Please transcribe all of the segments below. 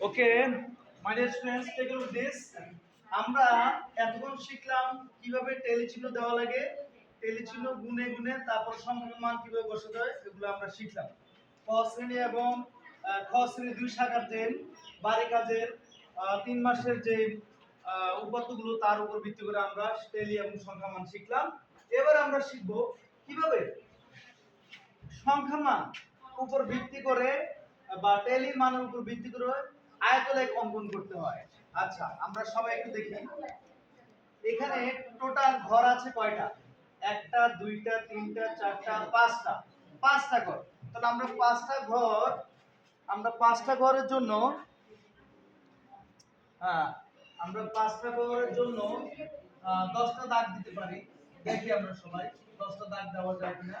Okay my dear students take look this আমরা এতক্ষণ শিখলাম কীভাবে টেলি চিহ্ন দেওয়া লাগে। টেলি চিহ্ন গুনে গুনে তারপর সংখ্যার মান কীভাবে বসাতে হয়, এগুলো আমরা শিখলাম। ক শ্রেণি এবং খ শ্রেণি দুই শাখার যে বাড়ি কাজের তিন মাসের যে উপাত্তগুলো তার উপর ভিত্তি করে আমরা টেলি এবং সংখ্যা মান শিখলাম। এবার আমরা শিখব কীভাবে সংখ্যা মান উপর ভিত্তি করে বা টেলির মানের উপর ভিত্তি করে আয়তলেখ অঙ্কন করতে হয়। আচ্ছা আমরা সবাই একটু দেখি। এখানে টোটাল ঘর আছে কয়টা? একটা, দুইটা, তিনটা, চারটা, পাঁচটা। পাঁচটা ঘর। তাহলে আমরা পাঁচটা ঘর, আমরা পাঁচটা ঘরের জন্য হ্যাঁ আমরা পাঁচটা ঘরের জন্য দশটা দাগ দিতে পারি। দেখি আমরা সবাই, দশটা দাগ দেওয়া যায় কিনা।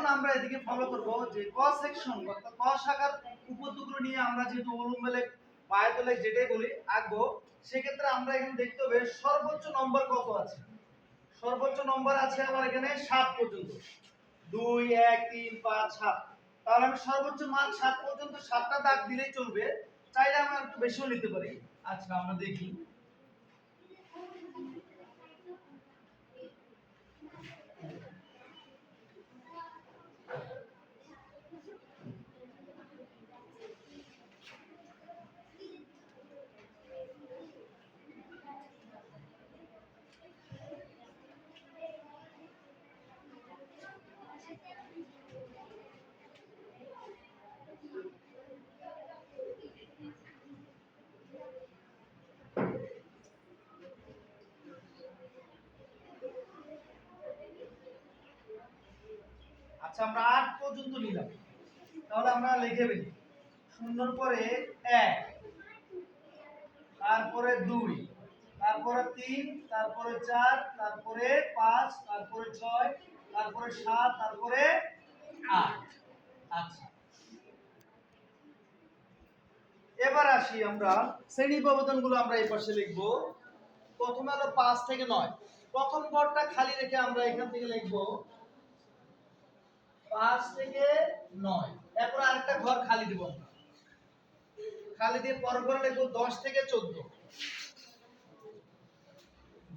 এখন আমরা এদিকে ফলো করব যে ক সেকশন অর্থাৎ ক শাখার উপদ্রগুলো নিয়ে আমরা যেহেতু অনুমেলে পায়তলে যেটাই বলি, আঁকবো, সেক্ষেত্রে আমরা এখানে দেখতে হবে সর্বোচ্চ নম্বর কত আছে? সর্বোচ্চ নম্বর আছে আমার এখানে সাত পর্যন্ত। দুই, এক, তিন, পাঁচ, সাত। তাহলে আমি সর্বোচ্চ মান সাত পর্যন্ত সাতটা দাগ দিলেই চলবে। চাইলে আমরা একটু বেশিও নিতে পারি। আচ্ছা আমরা দেখি। আচ্ছা আমরা আট পর্যন্ত নিলাম। তাহলে আমরা লিখে ফেলি। শূন্যর পরে এক, তারপরে দুই, তারপরে তিন, তারপরে চার, তারপরে পাঁচ, তারপরে ছয়, তারপরে সাত, তারপরে আট। আচ্ছা। এবার আসি আমরা। শ্রেণি ব্যবধানগুলো আমরা এই পাশে লিখব। প্রথমে হলো পাঁচ থেকে নয়। প্রথম ঘরটা খালি রেখে আমরা এখান থেকে লিখব পাঁচ থেকে নয়। এরপর আরেকটা ঘর খালি দিব খালি দিয়ে পর ঘরে লিখব দশ থেকে চোদ্দ।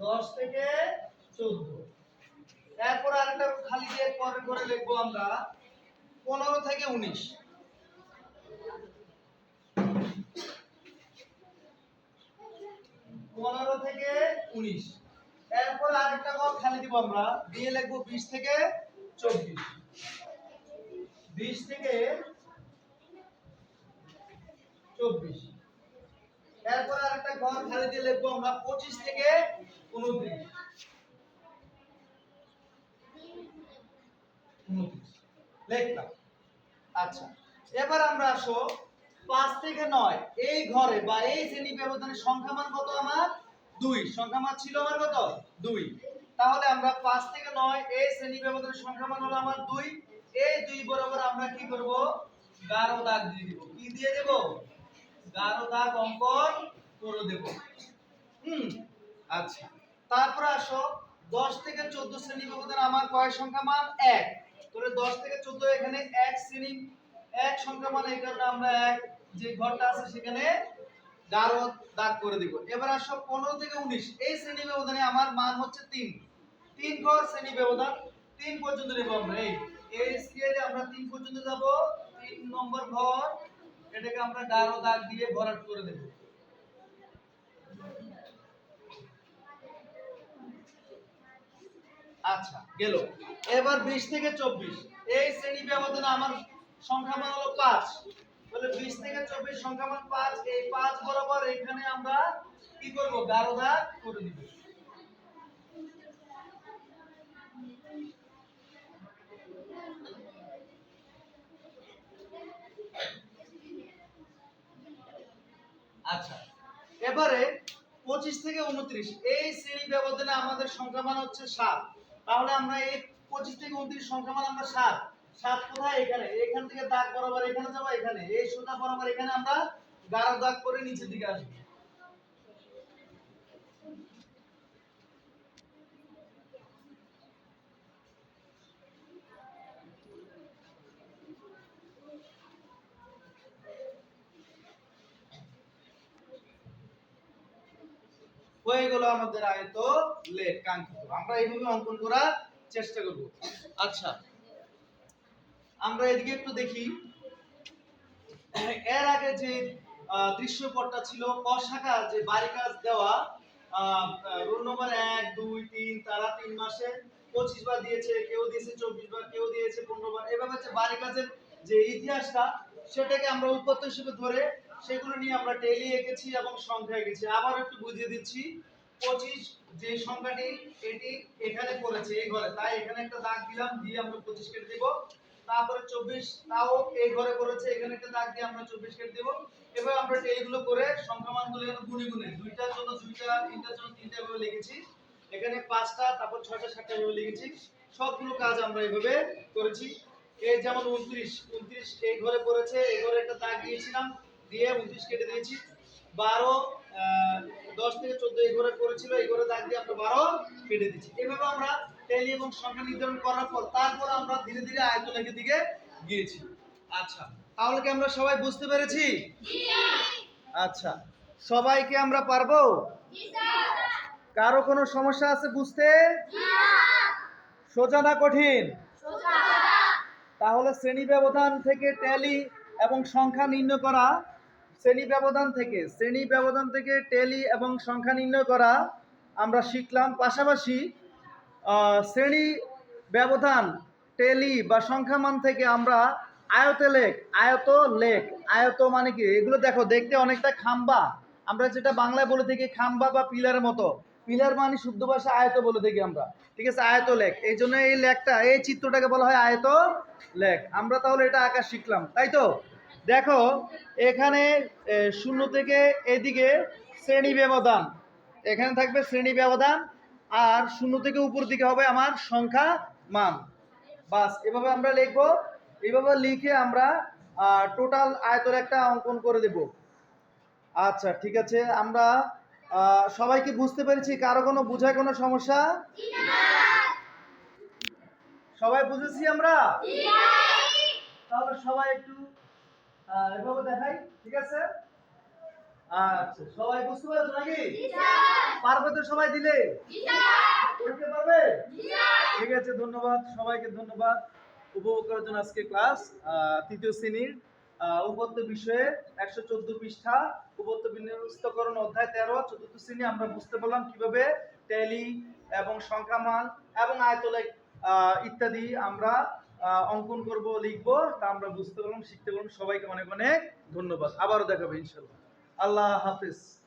দশ থেকে চোদ্দ। এরপর আরেকটা খালি দিয়ে পরের ঘরে লিখব আমরা পনেরো থেকে উনিশ। পনেরো থেকে উনিশ। এরপর আরেকটা ঘর খালি দিব আমরা। দিয়ে লিখব বিশ থেকে চব্বিশ। বিশ থেকে চব্বিশ। এরপর আরেকটা ঘর খালি দিয়ে লিখব আমরা পঁচিশ থেকে উনত্রিশ। আচ্ছা এবার আমরা আসো পাঁচ থেকে নয়। এই ঘরে বা এই শ্রেণি সংখ্যা মান দুই। সংখ্যা মান ছিল আমার কত? দুই। তাহলে আমরা পাঁচ থেকে নয় এই শ্রেণি ব্যবধানের সংখ্যা মান হলো আমার দুই। এই দুই বরাবর আমরা কি করব? গারো দাগ দিয়ে দিব। কি দিয়ে দেব? গারো দাগ অঙ্কন করে দেব। হুম আচ্ছা। তারপর আসো, দশ থেকে চোদ্দ শ্রেণি ব্যবধান আমার কয় সংখ্যা মান? এক। তাহলে দশ থেকে চোদ্দ এখানে এক শ্রেণি। এক সংখ্যা মান এই কারণে আমরা এক, যে ঘরটা আছে সেখানে গারো দাগ করে দিব। এবার আসো পনেরো থেকে উনিশ। এই শ্রেণি ব্যবধানে আমার মান হচ্ছে তিন। তিন ঘর শ্রেণি ব্যবধান, তিন পর্যন্ত নেব আমরা, এই স্কেলে আমরা তিন পর্যন্ত যাব, তিন নম্বর ঘর, এটাকে আমরা গারো দাগ দিয়ে ভরাট করে দেব। আচ্ছা গেল। এবার বিশ থেকে চব্বিশ, এই শ্রেণি ব্যবধানে আমার সংখ্যা মান হলো পাঁচ। তাহলে বিশ থেকে চব্বিশ সংখ্যা মান পাঁচ, এই পাঁচ বরাবর এখানে আমরা কি করব? গাঢ় দাগ করে দিব। আচ্ছা এবারে পঁচিশ থেকে উনত্রিশ, এই শ্রেণি ব্যবধানে আমাদের সংখ্যা মান হচ্ছে সাত। তাহলে আমরা এই পঁচিশ থেকে উনত্রিশ সংখ্যামান আমরা সাত। সাত কোথায়? এখানে। এখান থেকে দাগ বরাবর এখানে যাব, এখানে। এই সোজা বরাবর এখানে আমরা গাঢ় দাগ করে নিচের দিকে আসব। হয়ে গেল আমাদের আয়ত লেট, কাঙ্ক্ষিত। আমরা এইভাবে অঙ্কন করার চেষ্টা করব। আচ্ছা আমরা এদিকে একটু দেখি। এর আগে যে দৃশ্যপটটা ছিল ক শাখা যে বাড়ি কাজ দেওয়া রোল নম্বর এক, দুই, তিন, তারা তিন মাসে পঁচিশ বার দিয়েছে, কেউ দিয়েছে চব্বিশ বার, কেউ দিয়েছে পনেরো বার। এভাবে যে বাড়ি কাজের যে ইতিহাসটা, সেটাকে আমরা উৎপত্তি হিসেবে ধরে সেগুলো নিয়ে আমরা টেলি এঁকেছি এবং সংখ্যা এঁকেছি। আবার একটু বুঝিয়ে দিচ্ছি, পঁচিশ যে সংখ্যাটি, এটি এখানে পড়েছে এই ঘরে। তাই এখানে একটা দাগ দিলাম, দিয়ে আমরা পঁচিশ কেটে দিব। তারপরে চব্বিশ, তাও এই ঘরে পড়েছে এখানে একটা দাগ দিয়ে আমরা চব্বিশ কেটে দিব। এবার আমরা টেলিগুলো করে সংখ্যা মানগুলো এখানে গুনে গুনে, দুইটার জন্য দুইটা, তিনটার জন্য তিনটা এভাবে লিখেছি। এখানে পাঁচটা, তারপর ছয়টা, সাতটা এভাবে লিখেছি। সবগুলো কাজ আমরা এভাবে করেছি। এই যেমন উনত্রিশ উনত্রিশ এই ঘরে পড়েছে এই ঘরে একটা দাগ দিয়েছিলাম। দিয়ে উনত্রিশ কেটে দিয়েছি। বারো দশ থেকে চোদ্দ এই ঘরে পড়েছিল এই ঘরে দাগ দিয়ে আমরা বারো কেটে দিচ্ছি এভাবে আমরা টেলি এবং সংখ্যা নির্ধারণ করার পর তারপর আমরা ধীরে ধীরে আয়ত লেখের দিকে গিয়েছি। আচ্ছা তাহলে কি আমরা সবাই বুঝতে পেরেছি? আচ্ছা সবাইকে আমরা পারব? কারও কোনো সমস্যা আছে বুঝতে? সোজা না কঠিন? তাহলে শ্রেণি ব্যবধান থেকে ট্যালি এবং সংখ্যা নির্ণয় করা শ্রেণি ব্যবধান থেকে, শ্রেণি ব্যবধান থেকে টেলি এবং সংখ্যা নির্ণয় করা আমরা শিখলাম। পাশাপাশি শ্রেণি ব্যবধান টেলি বা সংখ্যামান থেকে আমরা আয়ত লেখ আয়ত লেখ, আয়ত মানে কি? এগুলো দেখো, দেখতে অনেকটা খাম্বা। আমরা যেটা বাংলায় বলে থাকি খাম্বা বা পিলারের মতো। পিলার মানে শুদ্ধ ভাষা আয়ত বলে থাকি আমরা। ঠিক আছে? আয়ত লেখ। এই জন্য এই লেখটা, এই চিত্রটাকে বলা হয় আয়ত লেখ। আমরা তাহলে এটা আঁকা শিখলাম, তাই তো? দেখো এখানে শূন্য থেকে এদিকে শ্রেণি ব্যবধান। এখানে থাকবে শ্রেণি ব্যবধান আর শূন্য থেকে উপর দিকে হবে আমার সংখ্যা মান। বাস এভাবে আমরা লিখব। এভাবে লিখে আমরা টোটাল আয়তর একটা অঙ্কন করে দেব। আচ্ছা ঠিক আছে আমরা সবাইকে বুঝতে পেরেছি? কারও কোনো বুঝায় কোনো সমস্যা? সবাই বুঝেছি আমরা? তাহলে সবাই একটু এভাবে দেখাই ঠিক আছে? আচ্ছা সবাই বুঝতে পারছ নাকি? পারবে তো সবাই দিলে। করতে পারবে? ঠিক আছে ধন্যবাদ। সবাইকে ধন্যবাদ উপভোগ করার জন্য আজকে ক্লাস তৃতীয় শ্রেণির উপত্য বিষয়ে একশো চোদ্দ পৃষ্ঠা উপত্য বিন্যস্তকরণ অধ্যায় তেরো চতুর্থ শ্রেণি আমরা বুঝতে পারলাম কীভাবে ট্যালি এবং সংখ্যামান এবং আয়তলেখ ইত্যাদি আমরা অঙ্কন করব, লিখব, তা আমরা বুঝতে পারলাম, শিখতে পারলাম। সবাইকে অনেক অনেক ধন্যবাদ। আবারও দেখাবো ইনশাল্লাহ। আল্লাহ হাফিজ।